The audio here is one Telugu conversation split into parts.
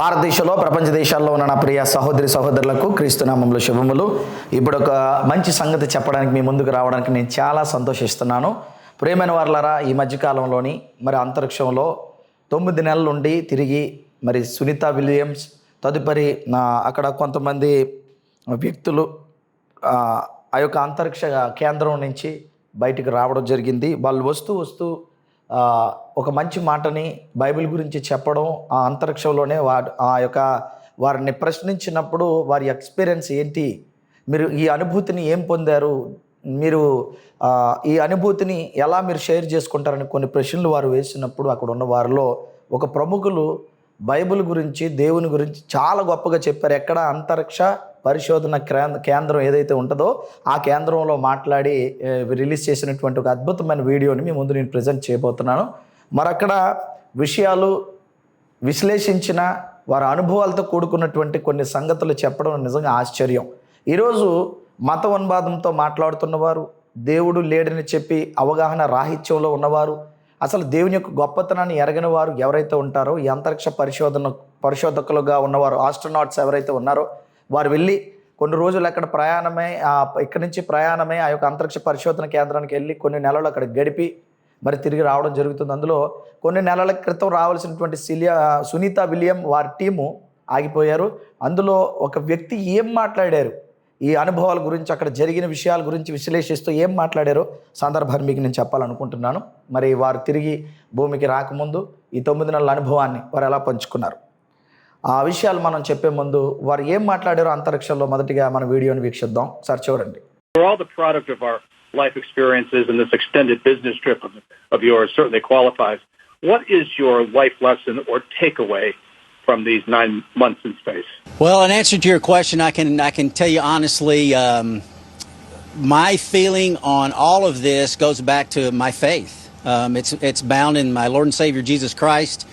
భారతదేశంలో ప్రపంచ దేశాల్లో ఉన్న నా ప్రియ సహోదరి సహోదరులకు క్రీస్తునామంలో శుభములు. ఇప్పుడు ఒక మంచి సంగతి చెప్పడానికి మీ ముందుకు రావడానికి నేను చాలా సంతోషిస్తున్నాను. ప్రేమైన వార్లరా ఈ మధ్యకాలంలోని మరి అంతరిక్షంలో తొమ్మిది నెలల నుండి తిరిగి మరి సునీత విలియమ్స్ తదుపరి నా అక్కడ కొంతమంది వ్యక్తులు ఆ యొక్క అంతరిక్ష కేంద్రం నుంచి బయటికి రావడం జరిగింది. వాళ్ళు వస్తూ వస్తూ ఒక మంచి మాటని బైబిల్ గురించి చెప్పడం ఆ అంతరిక్షంలోనే వా ఆ యొక్క వారిని ప్రశ్నించినప్పుడు వారి ఎక్స్పీరియన్స్ ఏంటి? మీరు ఈ అనుభూతిని ఏం పొందారు? మీరు ఈ అనుభూతిని ఎలా మీరు షేర్ చేసుకుంటారని కొన్ని ప్రశ్నలు వారు వేసినప్పుడు అక్కడ ఉన్న వారిలో ఒక ప్రముఖులు బైబిల్ గురించి దేవుని గురించి చాలా గొప్పగా చెప్పారు. ఎక్కడ అంతరిక్ష పరిశోధన కేంద్రం ఏదైతే ఉంటుందో ఆ కేంద్రంలో మాట్లాడి రిలీజ్ చేసినటువంటి ఒక అద్భుతమైన వీడియోని మీ ముందు నేను ప్రజెంట్ చేయబోతున్నాను. మరక్కడ విషయాలు విశ్లేషించిన వారి అనుభవాలతో కూడుకున్నటువంటి కొన్ని సంగతులు చెప్పడం నిజంగా ఆశ్చర్యం. ఈరోజు మత ఉన్మాదంతో మాట్లాడుతున్నవారు దేవుడు లేడని చెప్పి అవగాహన రాహిత్యంలో ఉన్నవారు అసలు దేవుని యొక్క గొప్పతనాన్ని ఎరగని వారు ఎవరైతే ఉంటారో ఈ అంతరిక్ష పరిశోధన పరిశోధకులుగా ఉన్నవారు ఆస్ట్రోనాట్స్ ఎవరైతే ఉన్నారో వారు వెళ్ళి కొన్ని రోజులు అక్కడ ప్రయాణమే ఇక్కడి నుంచి ప్రయాణమే ఆ యొక్క అంతరిక్ష పరిశోధన కేంద్రానికి వెళ్ళి కొన్ని నెలలు అక్కడ గడిపి మరి తిరిగి రావడం జరుగుతుంది. అందులో కొన్ని నెలల క్రితం రావాల్సినటువంటి సిలియా సునీత విలియం వారి టీము ఆగిపోయారు. అందులో ఒక వ్యక్తి ఏం మాట్లాడారు? ఈ అనుభవాల గురించి అక్కడ జరిగిన విషయాల గురించి విశ్లేషిస్తూ ఏం మాట్లాడారో సందర్భాన్ని మీకు నేను చెప్పాలనుకుంటున్నాను. మరి వారు తిరిగి భూమికి రాకముందు ఈ తొమ్మిది నెలల అనుభవాన్ని వారు ఎలా పంచుకున్నారు? ఆ విషయాలు మనం చెప్పే ముందు వారు ఏం మాట్లాడారో అంతరిక్షంలో మొదటిగా మన వీడియోని వీక్షిద్దాం. సార్ చూడండి life experiences and this extended business trip of, of yours certainly qualifies. What is your life lesson or takeaway from these nine months in space? Well, in answer to your question, I can I can tell you honestly, um, my feeling on all of this goes back to my faith. Um, it's it's bound in my Lord and Savior Jesus Christ.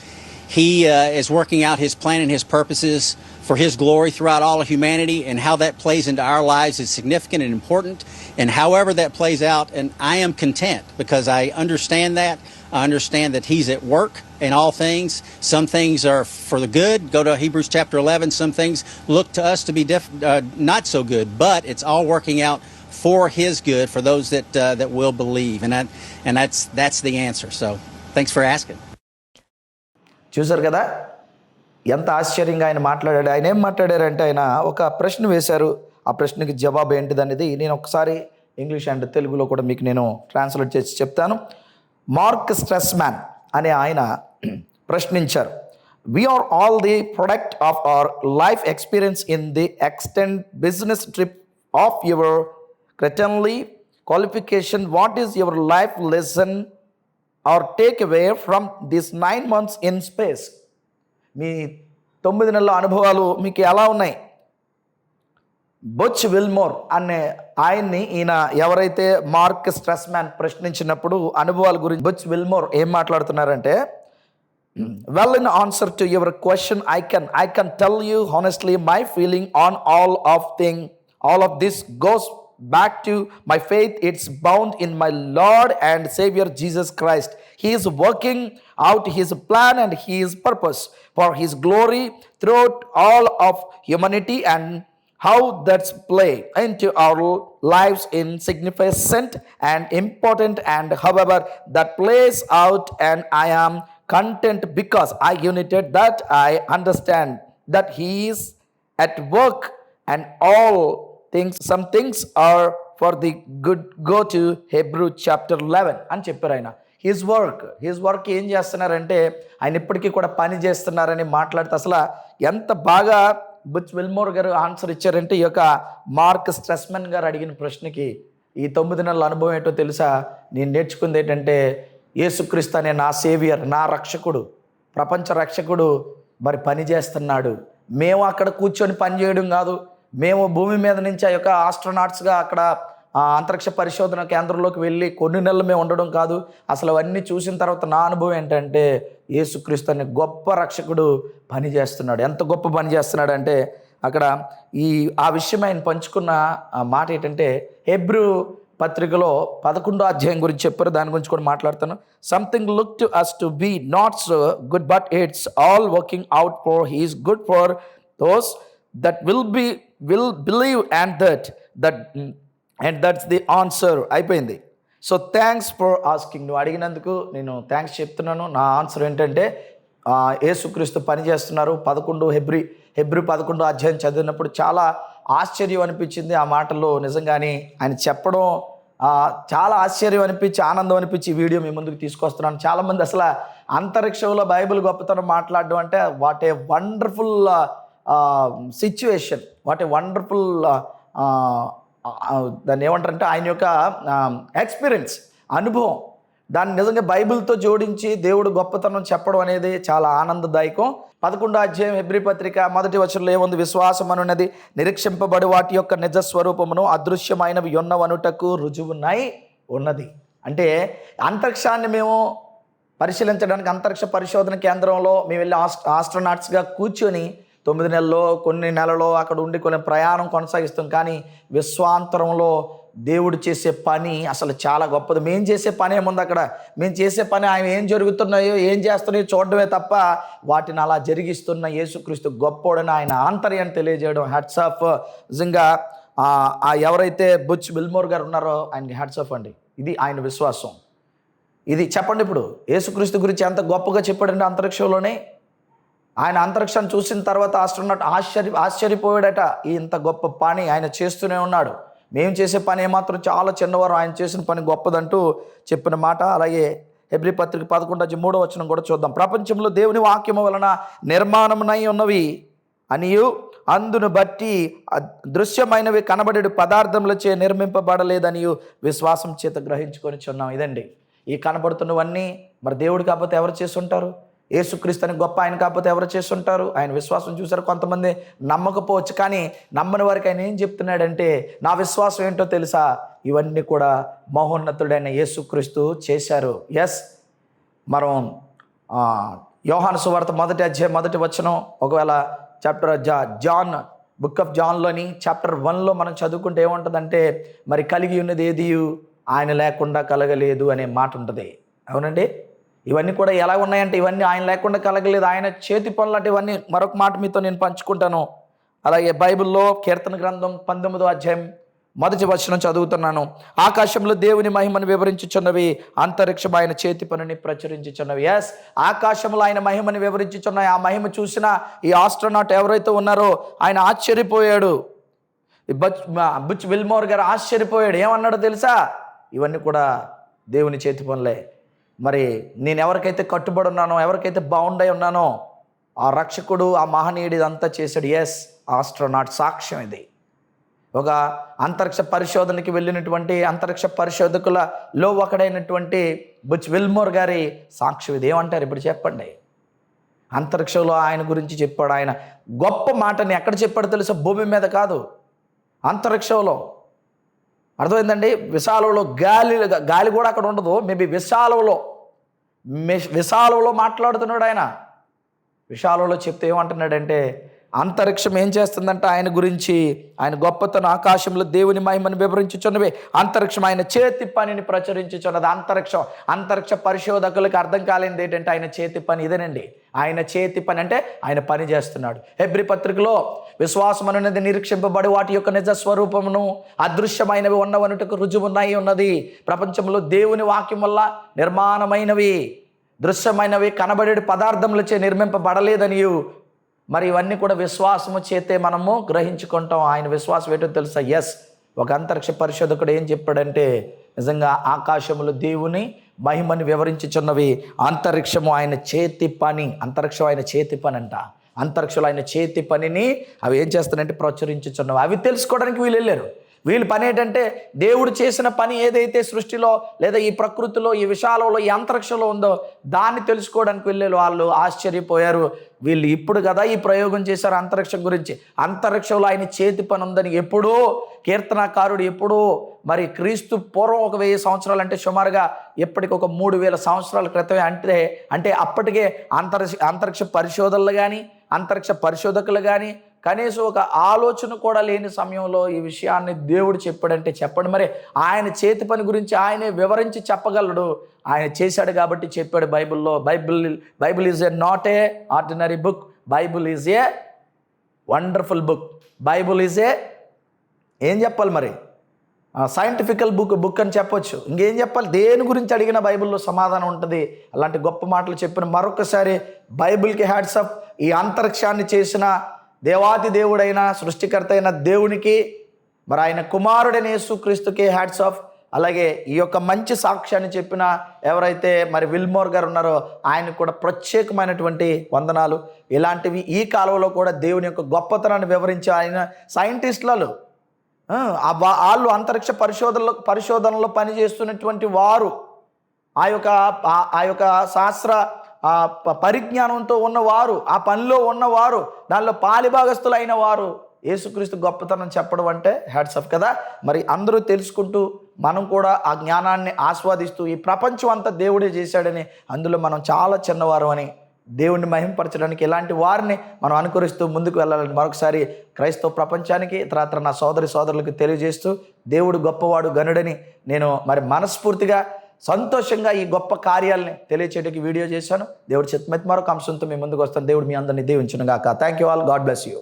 He uh, is working out His plan and His purposes for His glory throughout all of humanity, and how that plays into our lives is significant and important. And however that plays out, and I am content because I understand that. I understand that He's at work in all things. Some things are for the good. Go to Hebrews chapter 11. Some things look to us to be diff- uh, not so good, but it's all working out for His good for those that uh, that will believe, and that and that's that's the answer. So, thanks for asking. చూశారు కదా ఎంత ఆశ్చర్యంగా ఆయన మాట్లాడాడు. ఆయన ఏం మాట్లాడారంటే ఆయన ఒక ప్రశ్న వేశారు. ఆ ప్రశ్నకి జవాబు ఏంటిదనేది నేను ఒకసారి ఇంగ్లీష్ అండ్ తెలుగులో కూడా మీకు నేను ట్రాన్స్లేట్ చేసి చెప్తాను. మార్క్ స్ట్రెస్ మ్యాన్ అనే ఆయన ప్రశ్నించారు. We are all the product of our life experience in the extend business trip of your certainly qualification what is your life lesson or take away from this nine months in space మీ తొమ్మిది నెలల అనుభవాలు మీకు ఎలా ఉన్నాయి? బొచ్ విల్మోర్ అనే ఆయన్ని ఈయన ఎవరైతే మార్క్ స్ట్రెస్ మ్యాన్ ప్రశ్నించినప్పుడు అనుభవాల గురించి బొచ్ విల్మోర్ ఏం మాట్లాడుతున్నారంటే well in answer to your question I can I can tell you honestly my feeling on all of thing all of this goes back to my faith it's bound in my Lord and saviour Jesus Christ he is working out his plan and his purpose for his glory throughout all of humanity and how that's play into our lives in significant and important and however that plays out and i am content because i united that i understand that he is at work and all things some things are for the good go to Hebrew chapter eleven అని చెప్పారు ఆయన. హిజ్ వర్క్ హిజ్ వర్క్ ఏం చేస్తున్నారంటే ఆయన ఇప్పటికీ కూడా పని చేస్తున్నారని మాట్లాడితే అసలు ఎంత బాగా బుచ్ విల్మోర్ గారు ఆన్సర్ ఇచ్చారంటే ఈ యొక్క మార్క్ స్ట్రెస్మెన్ గారు అడిగిన ప్రశ్నకి ఈ తొమ్మిది నెలల అనుభవం ఏంటో తెలుసా? నేను నేర్చుకుంది ఏంటంటే యేసుక్రీస్తు అనే నా సేవియర్ నా రక్షకుడు ప్రపంచ రక్షకుడు మరి పని చేస్తున్నాడు. మేము అక్కడ కూర్చొని పని చేయడం కాదు. మేము భూమి మీద నుంచి ఆ యొక్క ఆస్ట్రోనాట్స్గా అక్కడ అంతరిక్ష పరిశోధన కేంద్రంలోకి వెళ్ళి కొన్ని నెలలు మేము ఉండడం కాదు. అసలు అవన్నీ చూసిన తర్వాత నా అనుభవం ఏంటంటే యేసుక్రీస్తు అనే గొప్ప రక్షకుడు పని చేస్తున్నాడు ఎంత గొప్ప పని చేస్తున్నాడు అంటే అక్కడ ఈ ఆ విషయం ఆయన పంచుకున్న మాట ఏంటంటే హెబ్రూ పత్రికలో పదకొండో అధ్యాయం గురించి చెప్పారు. దాని గురించి కూడా మాట్లాడుతాను. Something look to us to be nots good but it's all working out for his good for those that will be will believe and that that and that's the answer అయిపోయింది. సో థ్యాంక్స్ ఫర్ ఆస్కింగ్ నువ్వు అడిగినందుకు నేను థ్యాంక్స్ చెప్తున్నాను. నా ఆన్సర్ ఏంటంటే ఏసుక్రీస్తు యేసుక్రీస్తు పని చేస్తున్నారు పదకొండు హెబ్రి హెబ్రి పదకొండు అధ్యాయం చదివినప్పుడు చాలా ఆశ్చర్యం అనిపించింది ఆ మాటల్లో. నిజంగానే ఆయన చెప్పడం చాలా ఆశ్చర్యం అనిపించి ఆనందం అనిపించి వీడియో మీ ముందుకు తీసుకొస్తున్నాను. చాలామంది అసలు అంతరిక్షంలో బైబిల్ గొప్పతనం మాట్లాడడం అంటే what a wonderful situation what a wonderful దాన్ని ఏమంటారంటే ఆయన యొక్క ఎక్స్పీరియన్స్ అనుభవం. దాన్ని నిజంగా బైబిల్తో జోడించి దేవుడు గొప్పతనం చెప్పడం అనేది చాలా ఆనందదాయకం. పదకొండో అధ్యాయం హెబ్రి పత్రిక మొదటి వచనంలో ఏముంది? విశ్వాసం అనున్నది నిరీక్షింపబడి వాటి యొక్క నిజ స్వరూపమును అదృశ్యమైనవి ఉన్నవనుటకు రుజువున్నాయి ఉన్నది. అంటే అంతరిక్షాన్ని మేము పరిశీలించడానికి అంతరిక్ష పరిశోధన కేంద్రంలో మేము వెళ్ళి ఆస్ట్ ఆస్ట్రోనాట్స్గా కూర్చొని తొమ్మిది నెలల్లో కొన్ని నెలలో అక్కడ ఉండి కొన్ని ప్రయాణం కొనసాగిస్తాం. కానీ విశ్వాంతరంలో దేవుడు చేసే పని అసలు చాలా గొప్పది. మేము చేసే పని ఏముంది అక్కడ మేము చేసే పని ఆయన ఏం జరుగుతున్నాయో ఏం చేస్తున్నాయో చూడడమే తప్ప వాటిని అలా జరిగిస్తున్న యేసుక్రీస్తు గొప్పోడని ఆయన ఆంతర్యాన్ని తెలియజేయడం హెడ్స్ ఆఫ్ నిజంగా ఆ ఎవరైతే బుచ్ విల్మోర్ గారు ఉన్నారో ఆయనకి హెడ్స్ ఆఫ్ అండి. ఇది ఆయన విశ్వాసం. ఇది చెప్పండి ఇప్పుడు యేసుక్రీస్తు గురించి ఎంత గొప్పగా చెప్పాడండి అంతరిక్షంలోనే? ఆయన అంతరిక్షాన్ని చూసిన తర్వాత ఆస్ట్రోనాట్ ఆశ్చర్య ఆశ్చర్యపోయాడట. ఇంత గొప్ప పని ఆయన చేస్తూనే ఉన్నాడు. మేము చేసే పని ఏమాత్రం చాలా చిన్నవారు. ఆయన చేసిన పని గొప్పదంటూ చెప్పిన మాట. అలాగే హెబ్రి పత్రిక పదకొండు మూడో వచనం కూడా చూద్దాం. ప్రపంచంలో దేవుని వాక్యము వలన నిర్మాణమునై ఉన్నవి అనియు. అందును బట్టి దృశ్యమైనవి కనబడేడు పదార్థములచే నిర్మింపబడలేదనియు విశ్వాసం చేత గ్రహించుకొని చున్నాం. ఇదండి. ఈ కనబడుతున్నవన్నీ మరి దేవుడు కాకపోతే ఎవరు చేసి ఉంటారు అని గొప్ప ఆయన కాకపోతే ఎవరు చేసి ఉంటారు ఆయన విశ్వాసం చూసారు కొంతమంది నమ్మకపోవచ్చు. కానీ నమ్మని వారికి ఆయన ఏం చెప్తున్నాడంటే నా విశ్వాసం ఏంటో తెలుసా? ఇవన్నీ కూడా మహోన్నతుడైన యేసుక్రీస్తు చేశారు. ఎస్ మనం యోహాను సువార్త మొదటి అధ్యాయం మొదటి వచనం. ఒకవేళ చాప్టర్ జా జాన్ బుక్ ఆఫ్ జాన్లోని చాప్టర్ వన్లో మనం చదువుకుంటే ఏముంటుందంటే మరి కలిగి ఉన్నది ఏది? ఆయన లేకుండా కలగలేదు అనే మాట ఉంటుంది. అవునండి? ఇవన్నీ కూడా ఎలా ఉన్నాయంటే ఇవన్నీ ఆయన లేకుండా కలగలేదు. ఆయన చేతి పనులు అంటే ఇవన్నీ మరొక మాట మీతో నేను పంచుకుంటాను. అలాగే బైబిల్లో కీర్తన గ్రంథం పంతొమ్మిదో అధ్యాయం మొదటి వచనం చదువుతున్నాను. ఆకాశంలో దేవుని మహిమను వివరించుచున్నవి అంతరిక్షం ఆయన చేతి పనిని ప్రచురించుచున్నవి. ఎస్ ఆకాశంలో ఆయన మహిమను వివరించుచున్నాయి. ఆ మహిమ చూసిన ఈ ఆస్ట్రోనాట్ ఎవరైతే ఉన్నారో ఆయన ఆశ్చర్యపోయాడు. ఈ బచ్ బుచ్ విల్మోర్ గారు ఆశ్చర్యపోయాడు. ఏమన్నాడో తెలుసా? ఇవన్నీ కూడా దేవుని చేతి పనులే. మరి నేను ఎవరికైతే కట్టుబడి ఉన్నానో ఎవరికైతే బాగుండై ఉన్నానో ఆ రక్షకుడు ఆ మహనీయుడు ఇదంతా చేశాడు. ఎస్ ఆస్ట్రోనాట్ సాక్ష్యం ఇది. ఒక అంతరిక్ష పరిశోధనకి వెళ్ళినటువంటి అంతరిక్ష పరిశోధకులలో ఒకడైనటువంటి బుచ్ విల్మోర్ గారి సాక్ష్యం ఇది. ఏమంటారు? ఇప్పుడు చెప్పండి. అంతరిక్షంలో ఆయన గురించి చెప్పాడు ఆయన. గొప్ప మాటని ఎక్కడ చెప్పాడు తెలుసా? భూమి మీద కాదు. అంతరిక్షంలో. అర్థమైందండి? విశాలంలో గాలి గాలి కూడా అక్కడ ఉండదు. మేబీ విశాలంలో విశాలంలో మాట్లాడుతున్నాడు ఆయన. విశాలంలో చెప్తే ఏమంటున్నాడంటే అంతరిక్షం ఏం చేస్తుందంటే ఆయన గురించి ఆయన గొప్పతనం ఆకాశంలో దేవుని మహిమను వివరించుచున్నవి. అంతరిక్షం ఆయన చేతి పనిని ప్రచురించుచున్నది. అంతరిక్షం అంతరిక్ష పరిశోధకులకు అర్థం కాలేనిది ఏంటంటే ఆయన చేతి పని ఇదేనండి. ఆయన చేతి పని అంటే ఆయన పని చేస్తున్నాడు. హెబ్రి పత్రికలో విశ్వాసం అనేది నిరీక్షింపబడి వాటి యొక్క నిజ స్వరూపమును అదృశ్యమైనవి ఉన్నవనుటకు రుజువున్నాయి ఉన్నది. ప్రపంచంలో దేవుని వాక్యం వల్ల నిర్మాణమైనవి దృశ్యమైనవి కనబడే పదార్థములచే నిర్మింపబడలేదని మరి ఇవన్నీ కూడా విశ్వాసము చేతే మనము గ్రహించుకుంటాం. ఆయన విశ్వాసం ఏంటో తెలుసా? ఎస్ ఒక అంతరిక్ష పరిశోధకుడు ఏం చెప్పాడంటే నిజంగా ఆకాశములు దేవుని మహిమని వివరించుచున్నవి అంతరిక్షము ఆయన చేతి పని అంతరిక్షం ఆయన చేతి పని అంట. అంతరిక్షంలో ఆయన చేతి పనిని అవి ఏం చేస్తానంటే ప్రచురించుచున్నవి. అవి తెలుసుకోవడానికి వీళ్ళు వెళ్ళారు. వీళ్ళ పని ఏంటంటే దేవుడు చేసిన పని ఏదైతే సృష్టిలో లేదా ఈ ప్రకృతిలో ఈ విశాలంలో ఈ అంతరిక్షంలో ఉందో దాన్ని తెలుసుకోవడానికి వెళ్ళే వాళ్ళు ఆశ్చర్యపోయారు. వీళ్ళు ఇప్పుడు కదా ఈ ప్రయోగం చేశారు అంతరిక్షం గురించి. అంతరిక్షంలో ఆయన చేతి పని ఉందని ఎప్పుడో కీర్తనాకారుడు ఎప్పుడో మరి క్రీస్తు పూర్వం ఒక వెయ్యి సంవత్సరాలు అంటే సుమారుగా ఎప్పటికి ఒక మూడు వేల సంవత్సరాల క్రితమే అంటే అంటే అప్పటికే అంతరిక్ష అంతరిక్ష పరిశోధనలు కానీ అంతరిక్ష పరిశోధకులు కానీ కనీసం ఒక ఆలోచన కూడా లేని సమయంలో ఈ విషయాన్ని దేవుడు చెప్పాడంటే చెప్పండి. మరి ఆయన చేతి పని గురించి ఆయనే వివరించి చెప్పగలడు. ఆయన చేశాడు కాబట్టి చెప్పాడు బైబిల్లో. Bible Bible is a not a ordinary book. Bible is a wonderful book. Bible is a ఏం చెప్పాలి మరి? సైంటిఫికల్ బుక్ బుక్ అని చెప్పొచ్చు. ఇంకేం చెప్పాలి? దేని గురించి అడిగిన బైబిల్లో సమాధానం ఉంటుంది. అలాంటి గొప్ప మాటలు చెప్పిన మరొకసారి బైబిల్కి హ్యాట్సప్ ఈ అంతరిక్షాన్ని చేసిన దేవాతి దేవుడైన సృష్టికర్త అయిన దేవునికి మరి ఆయన కుమారుడైన యేసుక్రీస్తుకి హ్యాట్స్ ఆఫ్. అలాగే ఈ యొక్క మంచి సాక్ష్యాన్ని చెప్పిన ఎవరైతే మరి విల్మోర్ గారు ఉన్నారో ఆయనకు కూడా ప్రత్యేకమైనటువంటి వందనాలు. ఇలాంటివి ఈ కాలంలో కూడా దేవుని యొక్క గొప్పతనాన్ని వివరించి ఆయన సైంటిస్టులలో ఆ, వాళ్ళు అంతరిక్ష పరిశోధనలో పరిశోధనలో పనిచేస్తున్నటువంటి వారు. ఆ యొక్క ఆ- ఆ యొక్క శాస్త్ర ఆ, ప- పరిజ్ఞానంతో ఉన్నవారు ఆ పనిలో ఉన్నవారు దానిలో పాలిభాగస్తులైన వారు. యేసుక్రీస్తు గొప్పతనం చెప్పడం అంటే హ్యాట్సప్ కదా? మరి అందరూ తెలుసుకుంటూ మనం కూడా ఆ జ్ఞానాన్ని ఆస్వాదిస్తూ ఈ ప్రపంచం అంతా దేవుడే చేశాడని అందులో మనం చాలా చిన్నవారు అని దేవుణ్ణి మహింపరచడానికి ఇలాంటి వారిని మనం అనుకరిస్తూ ముందుకు వెళ్ళాలని మరొకసారి క్రైస్తవ ప్రపంచానికి తర్వాత నా సోదరి సోదరులకు తెలియజేస్తూ దేవుడు గొప్పవాడు గనుడని నేను మరి మనస్ఫూర్తిగా సంతోషంగా ఈ గొప్ప కార్యాలని తెలియచేయడానికి వీడియో చేశాను. దేవుడు చిత్తమెత్తి మరొక అంశంతో మీ ముందుకు వస్తాను. దేవుడు మీ అందరినీ దీవించును గాక thank you all God bless you